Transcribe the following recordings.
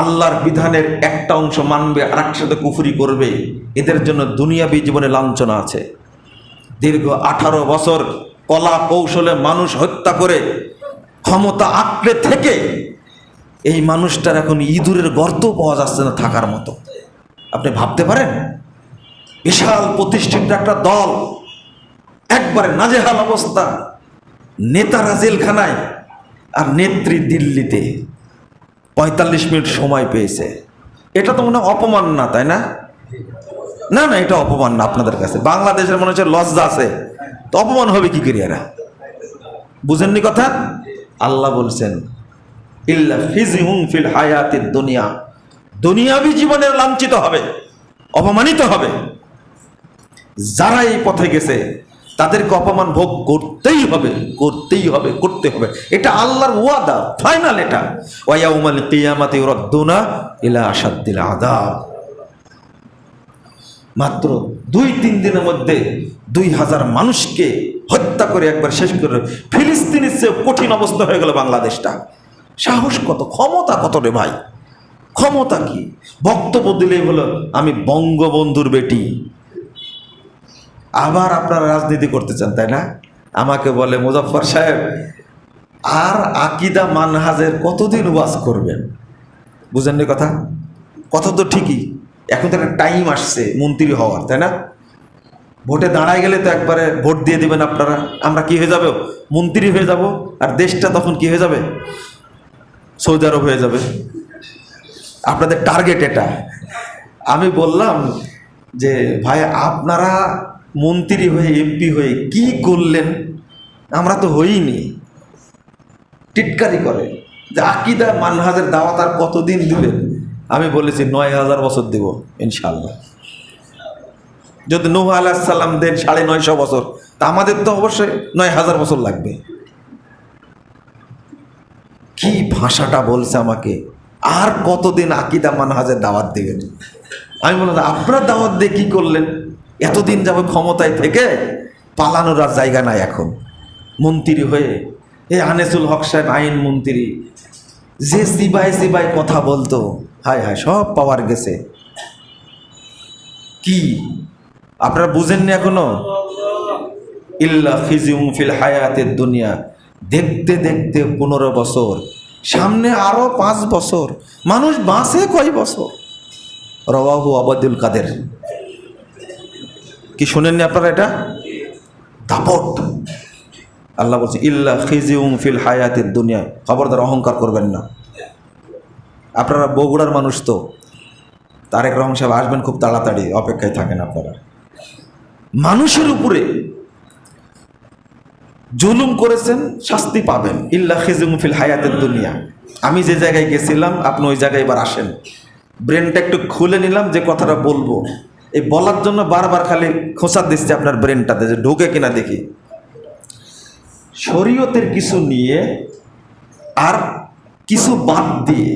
আল্লাহর বিধানের একটা অংশ মানবে আর সাথে কুফুরি করবে, এদের জন্য দুনিয়াবী জীবনে লাঞ্ছনা আছে। দীর্ঘ আঠারো বছর কলা কৌশলে মানুষ হত্যা করে ক্ষমতা আঁকড়ে থেকে এই মানুষটার এখন ইঁদুরের গর্ত পাওয়া যাচ্ছে না থাকার মতো। আপনি ভাবতে পারেন? বিশাল প্রতিষ্ঠিত একটা দল, একবারে নাজেহাল অবস্থা, নেতারা জেলখানায়, আর নেত্রী দিল্লিতে। পঁয়তাল্লিশ মিনিট সময় পেয়েছে। এটা তো মনে অপমান না, তাই না? না না, এটা অপমান না আপনাদের কাছে। বাংলাদেশের মনে হচ্ছে লজ্জা আছে। তো অপমান হবে কি করি এরা? বুঝেননি কথা? আল্লাহ বলছেন ফিল দুনিয়া। দুনিয়াবি জীবনের লাঞ্ছিত হবে, অপমানিত হবে। যারা এই পথে গেছে তাদেরকে অপমান ভোগ করতেই হবে করতেই হবে, করতে হবে। এটা আল্লাহর ওয়াদা ফাইনাল এটা। ওয়াউমাল কিয়ামাতি রদ্দুনা ইলা আসাদ্দিল আদাব মাত্র দুই তিন দিনের মধ্যে দুই হাজার মানুষকে হত্যা করে একবার শেষ করে ফিলিস্তিনের চেয়ে কঠিন অবস্থা হয়ে গেল বাংলাদেশটা। সাহস কত, ক্ষমতা কত রে ভাই? ক্ষমতা কি? বক্তব্য দিলেই হলো, আমি বঙ্গবন্ধুর বেটি। আবার আপনারা রাজনীতি করতে চান, তাই না? আমাকে বলে মুজাফর সাহেব, আর আকিদা মানহাজের কতদিন ওয়াজ করবেন? বুঝেননি কথা? কথা তো ঠিকই, এখন তো একটা টাইম আসছে মন্ত্রী হওয়ার, তাই না? ভোটে দাঁড়ায় গেলে তো একবারে ভোট দিয়ে দিবেন আপনারা। আমরা কি হয়ে যাব? মন্ত্রী হয়ে যাব? আর দেশটা তখন কি হয়ে যাবে? সৌদি আরব হয়ে যাবে। আপনাদের টার্গেট এটা। আমি বললাম যে, ভাই, আপনারা মন্ত্রী হয়ে এমপি হয়ে কি করলেন? আমরা তো হইনি। টিটকারি করে। যে আকিদা মানহাজের দাওয়াত আর কতদিন দিবেন? আমি বলেছি, নয় হাজার বছর দেব ইনশাল্লাহ যদি নূহ আলাহিসাল্লাম দেন, সাড়ে নয়শো বছর। তা আমাদের তো অবশ্যই নয় হাজার বছর লাগবে। কি ভাষাটা বলছে আমাকে? আর কতদিন আকিদা মানহাজের দাওয়াত দিবেন? আমি বললাম, আপনার দাওয়াত দিয়ে কী করলেন? এতদিন যাবে ক্ষমতায় থেকে পালানোর আর জায়গা নাই এখন। মন্ত্রী হয়ে এ আনেসুল হক সাহেব আইন মন্ত্রী, যে সিবাই সিবাই কথা বলতো, হায় হায়, সব পাওয়ার গেছে। কি? আপনারা বুঝেননি এখনও? ইল্লা ফিজিউম ফিল হায়াতের দুনিয়া। দেখতে দেখতে পনেরো বছর, সামনে আরও পাঁচ বছর। মানুষ বাঁচে কয় বছর? রওয়াহু আবাদুল কাদের। কি শোনেননি আপনারা এটা? দাপট। আল্লাহ বলছে, ইল্লা খিজিউম ফিল হায়াতের দুনিয়ায় খবরদার, অহংকার করবেন না। আপনারা বগুড়ার মানুষ তো। তারেক রহমান সাহেব আসবেন খুব তাড়াতাড়ি, অপেক্ষায় থাকেন আপনারা। মানুষের উপরে জুলুম করেছেন, শাস্তি পাবেন। ইল্লা খিজিউম ফিল হায়াতের দুনিয়া। আমি যে জায়গায় গেছিলাম, আপনি ওই জায়গায় এবার আসেন। ব্রেনটা একটু খুলে নিলাম, যে কথাটা বলব। এই বলার জন্য বারবার খালি খোঁচা দিচ্ছে আপনার ব্রেনটাতে যে ঢোকে কিনা দেখি। শরীয়তের কিছু নিয়ে আর কিছু বাদ দিয়ে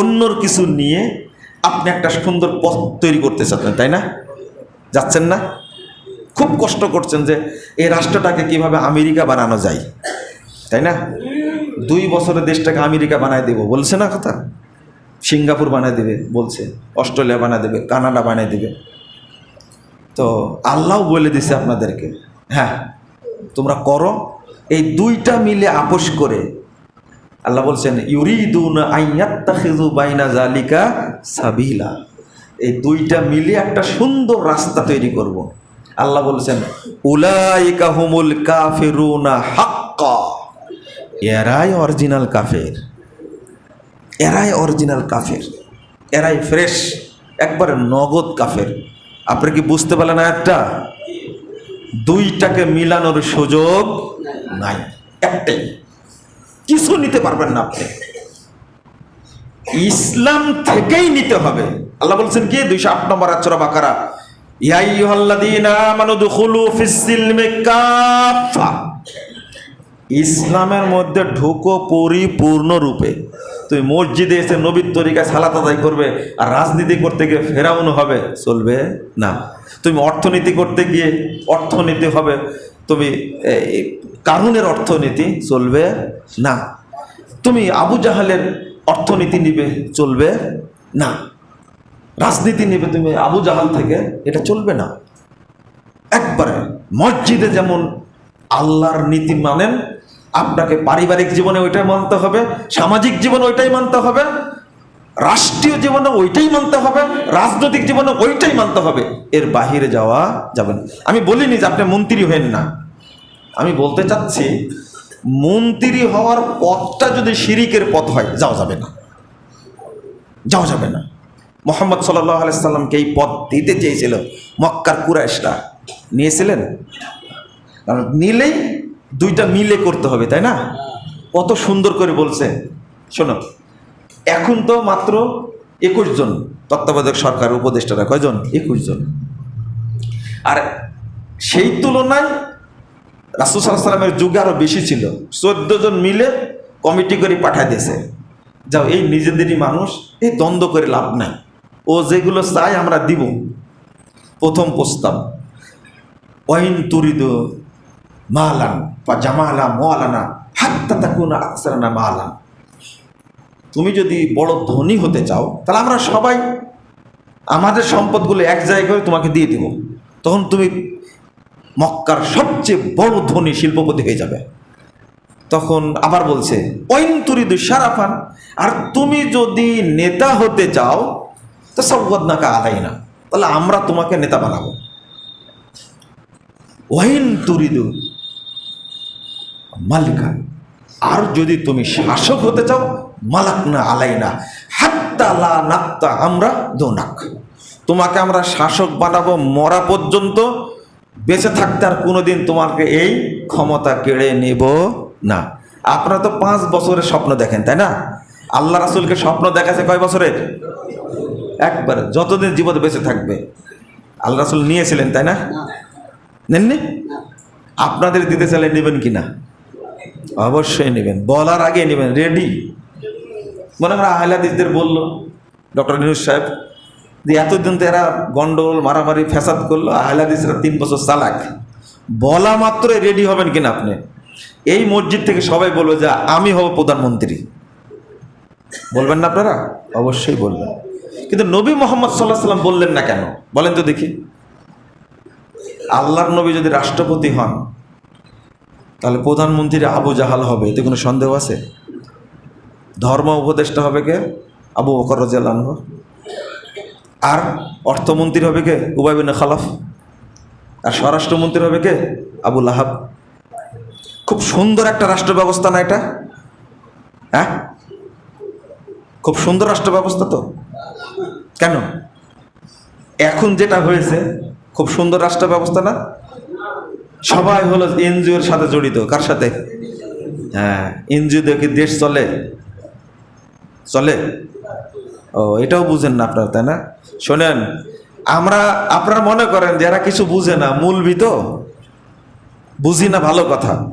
অন্যর কিছু নিয়ে আপনি একটা সুন্দর পথ তৈরি করতে চাচ্ছেন, তাই না? যাচ্ছেন না? খুব কষ্ট করছেন যে এই রাষ্ট্রটাকে কীভাবে আমেরিকা বানানো যায়, তাই না? দুই বছরে দেশটাকে আমেরিকা বানায় দেব, বলছে না কথা? সিঙ্গাপুর বানিয়ে দেবে, বলছে। অস্ট্রেলিয়া বানিয়ে দেবে, কানাডা বানিয়ে দেবে। তো আল্লাহ বলে দিছে আপনাদেরকে হ্যাঁ তোমরা করো। এই দুইটা মিলে আপোষ করে আল্লাহ বলছেন, ইউরিদুন আইয়াত্তাখিযু বাইনা জালিকা সাবিলা। এই দুইটা মিলে একটা সুন্দর রাস্তা তৈরি করব। আল্লাহ বলছেন, উলাইকা হুমুল কাফিরুনা হাক্কা। এরাই অরিজিনাল কাফের। এরাই অরিজিনাল কাফের। এরাই ফ্রেশ একবারে নগদ কাফের। আপনি কি বুঝতে পারলেন একটা দুইটাকে মিলানোর সুযোগ নাই, একটাই। কিছু নিতে পারবেন না আপনি। ইসলাম থেকেই নিতে হবে। আল্লাহ বলছেন কি? দুইশো আট নম্বর আচরা বাকারা। ইয়াইয়ুহাল্লাযীনা আমানু দুখুলু ফিস-সিলমি কাফা ইসলামের মধ্যে ঢুকো পরিপূর্ণ রূপে। তুমি মসজিদে এসে নবীর তরিকায় সালাত আদায় করবে, আর রাজনীতি করতে গিয়ে ফেরাউন হবে, চলবে না। তুমি অর্থনীতি করতে গিয়ে অর্থনীতি হবে, তুমি কানুনের অর্থনীতি চলবে না। তুমি আবু জাহালের অর্থনীতি নিবে, চলবে না। রাজনীতি নিবে তুমি আবু জাহাল থেকে, এটা চলবে না। একবারে মসজিদে যেমন আল্লাহর নীতি মানেন আপনাকে পারিবারিক জীবনে ওইটাই মানতে হবে, সামাজিক জীবনে ওইটাই মানতে হবে, রাষ্ট্রীয় জীবনে ওইটাই মানতে হবে, রাজনৈতিক জীবনে ওইটাই মানতে হবে। এর বাহিরে যাওয়া যাবে না। আমি বলিনি যে আপনি মন্ত্রী হবেন না। আমি বলতে চাচ্ছি, মন্ত্রী হওয়ার পথটা যদি শিরিকের পথ হয়, যাওয়া যাবে না। যাওয়া যাবে না। মোহাম্মদ সাল্লাহ আলাইসাল্লামকে এই পথ দিতে চেয়েছিল মক্কার কুরাইশরা। নিয়েছিলেন? কারণ নিলেই দুইটা মিলে করতে হবে, তাই না? কত সুন্দর করে বলছে। শোনো, এখন তো মাত্র একুশ জন তত্ত্বাবধায়ক সরকার, উপদেষ্টারা, কয়জন? একুশ জন। আর সেই তুলনায় রাসুল সাল্লামের যুগে আরও বেশি ছিল। চোদ্দ জন মিলে কমিটি করে পাঠায় দিয়েছে। যাও, এই নিজেদেরই মানুষ, এই দ্বন্দ্ব করে লাভ নাই। ও যেগুলো চাই আমরা দিব। প্রথম প্রস্তাব, ওয়াইন তুরিদ মালান বা জামালা মোয়ালানা হাত্তা তাকুনা আকসারানা মালান তুমি যদি বড় ধনী হতে চাও, তাহলে আমরা সবাই আমাদের সম্পদগুলো এক জায়গায় করে তোমাকে দিয়ে দিব। তখন তুমি মক্কার সবচেয়ে বড় ধনী শিল্পপতি হয়ে যাবে। তখন আবার বলছে ওইন তুরিদু সারাফান আর তুমি যদি নেতা হতে চাও তো সৌগত নাকা আদাই না তাহলে আমরা তোমাকে নেতা বানাবো। ওয়াইন তুরিদু মালিকা। আর যদি তুমি শাসক হতে চাও মালাক না আলাই না হাত্তা লা নাক্তা আমরা দোনাক। তোমাকে আমরা শাসক বানাবো মরা পর্যন্ত, বেঁচে থাকতে আর কোনোদিন তোমাকে এই ক্ষমতা কেড়ে নেব না। আপনারা তো পাঁচ বছরের স্বপ্ন দেখেন, তাই না? আল্লাহ রাসুলকে স্বপ্ন দেখাচ্ছে কয় বছরের? একবার, যতদিন জীবন বেঁচে থাকবে। আল্লাহ রাসুল নিয়েছিলেন, তাই না? নেননি? আপনাদের দিতে চাইলে নেবেন কি না অবশ্যই নেবেন। বলার আগে নেবেন রেডি মনে করেন আহলাদিসদের বলল, ডক্টর নিউজ সাহেব, যে এতদিন তো এরা গন্ডগোল, মারামারি, ফ্যাসাদ করল আহলাদিসরা তিন বছর চালাক। বলা মাত্রই রেডি হবেন কিনা আপনি? এই মসজিদ থেকে সবাই বলবে যে, আমি হব প্রধানমন্ত্রী। বলবেন না আপনারা? অবশ্যই বলবেন। কিন্তু নবী মোহাম্মদ সাল্লাহ সাল্লাম বললেন না কেন? বলেন তো দেখি। আল্লাহর নবী যদি রাষ্ট্রপতি হন তাহলে প্রধানমন্ত্রী আবু জাহাল হবে, এতে কোনো সন্দেহ আছে? ধর্ম উপদেষ্টা হবে কে? আবু বকর রাজিয়াল্লাহ আর অর্থমন্ত্রী হবে কে? উবাইবিন খালাফ। আর স্বরাষ্ট্রমন্ত্রী হবে কে? আবু লাহাব। খুব সুন্দর একটা রাষ্ট্র ব্যবস্থা না এটা? হ্যাঁ? খুব সুন্দর রাষ্ট্র ব্যবস্থা তো। কেন? এখন যেটা হয়েছে, খুব সুন্দর রাষ্ট্র ব্যবস্থা না? সবাই হলো এনজিওর সাথে জড়িত, কার সাথে? হ্যাঁ এনজিও কি দেশ চলে। চলে? ও, এটাও বুঝেন না আপনারা, তাই না? শোনেন, আমরা, আপনারা মনে করেন যারা কিছু বুঝে না, মূলবি তো? বুঝি না, ভালো কথা।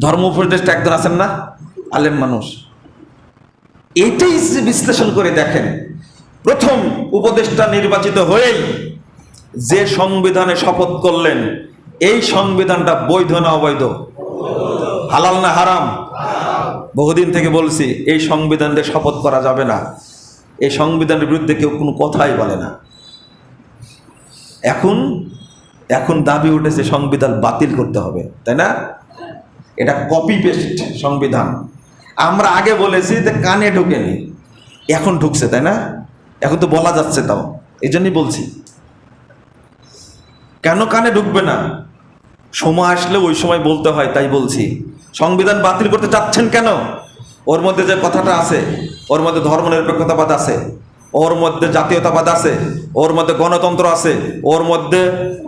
ধর্ম উপদেষ্টা একজন আছেন না? আলেম মানুষ। এটাই বিশ্লেষণ করে দেখেন, প্রথম উপদেষ্টা নির্বাচিত হয়েই যে সংবিধানে শপথ করলেন এই সংবিধানটা বৈধ না অবৈধ? হালাল না হারাম? বহুদিন থেকে বলছি, এই সংবিধান দিয়ে শপথ করা যাবে না। এই সংবিধানের বিরুদ্ধে কেউ কোনো কথাই বলে না। এখন এখন দাবি উঠেছে সংবিধান বাতিল করতে হবে, তাই না? এটা কপি পেস্ট সংবিধান। আমরা আগে বলেছি যে কানে ঢুকেনি, এখন ঢুকছে, তাই না? এখন তো বলা যাচ্ছে তাও, এই জন্যই বলছি। কেন কানে ঢুকবে না? সময় আসলে ওই সময় বলতে হয়, তাই বলছি। সংবিধান বাতিল করতে চাচ্ছেন কেন? ওর মধ্যে যে কথাটা আছে, ওর মধ্যে ধর্মনিরপেক্ষতাবাদ আছে, ওর মধ্যে জাতীয়তাবাদ আছে, ওর মধ্যে গণতন্ত্র আছে, ওর মধ্যে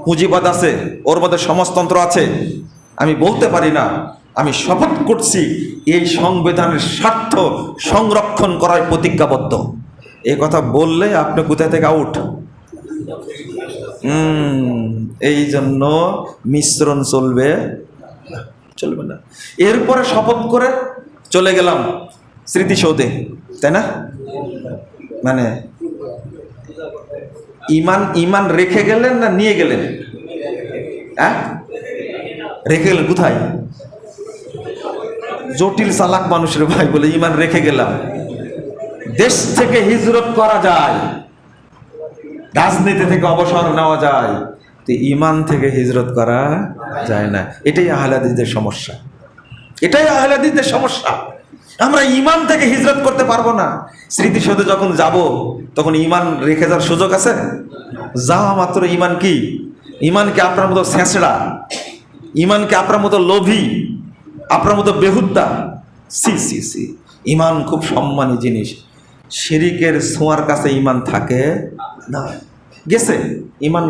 পুঁজিবাদ আছে, ওর মধ্যে সমাজতন্ত্র আছে, আমি বলতে পারি না। আমি শপথ করছি, এই সংবিধানের স্বার্থ সংরক্ষণ করার প্রতিজ্ঞাবদ্ধ। এই কথা বললে আপনি কোথায় থেকে আউট এই জন্য মিশ্রণ চলবে চলবে না। এরপরে শপথ করে চলে গেলাম স্মৃতিসৌধে, তাই না? মানে ইমান ইমান রেখে গেলেন না নিয়ে গেলেন? হ্যাঁ? রেখে গেলেন, কোথায়? জটিল চালাক মানুষের ভাই বলে, ইমান রেখে গেলাম। দেশ থেকে হিজরত করা যায়। রাজনীতি থেকে অবসর নেওয়া যায়। তো ইমান থেকে হিজরত করা যায় না। এটাই আহলাদিদের সমস্যা। এটাই আহলাদিদের সমস্যা। আমরা ইমান থেকে হিজরত করতে পারব না। স্মৃতিসৌধে যখন যাব, তখন ইমান রেখে যাওয়ার সুযোগ আছে? যাওয়া মাত্র ইমান কি? ইমানকে আপনার মতো ছেঁচড়া ইমানকে আপনার মতো লোভী? আপনার মতো বেহুদ্দা সি সি সি। ইমান খুব সম্মানী জিনিস। শিরিকের ছোঁয়ার কাছে ইমান থাকে না গেছে ইমান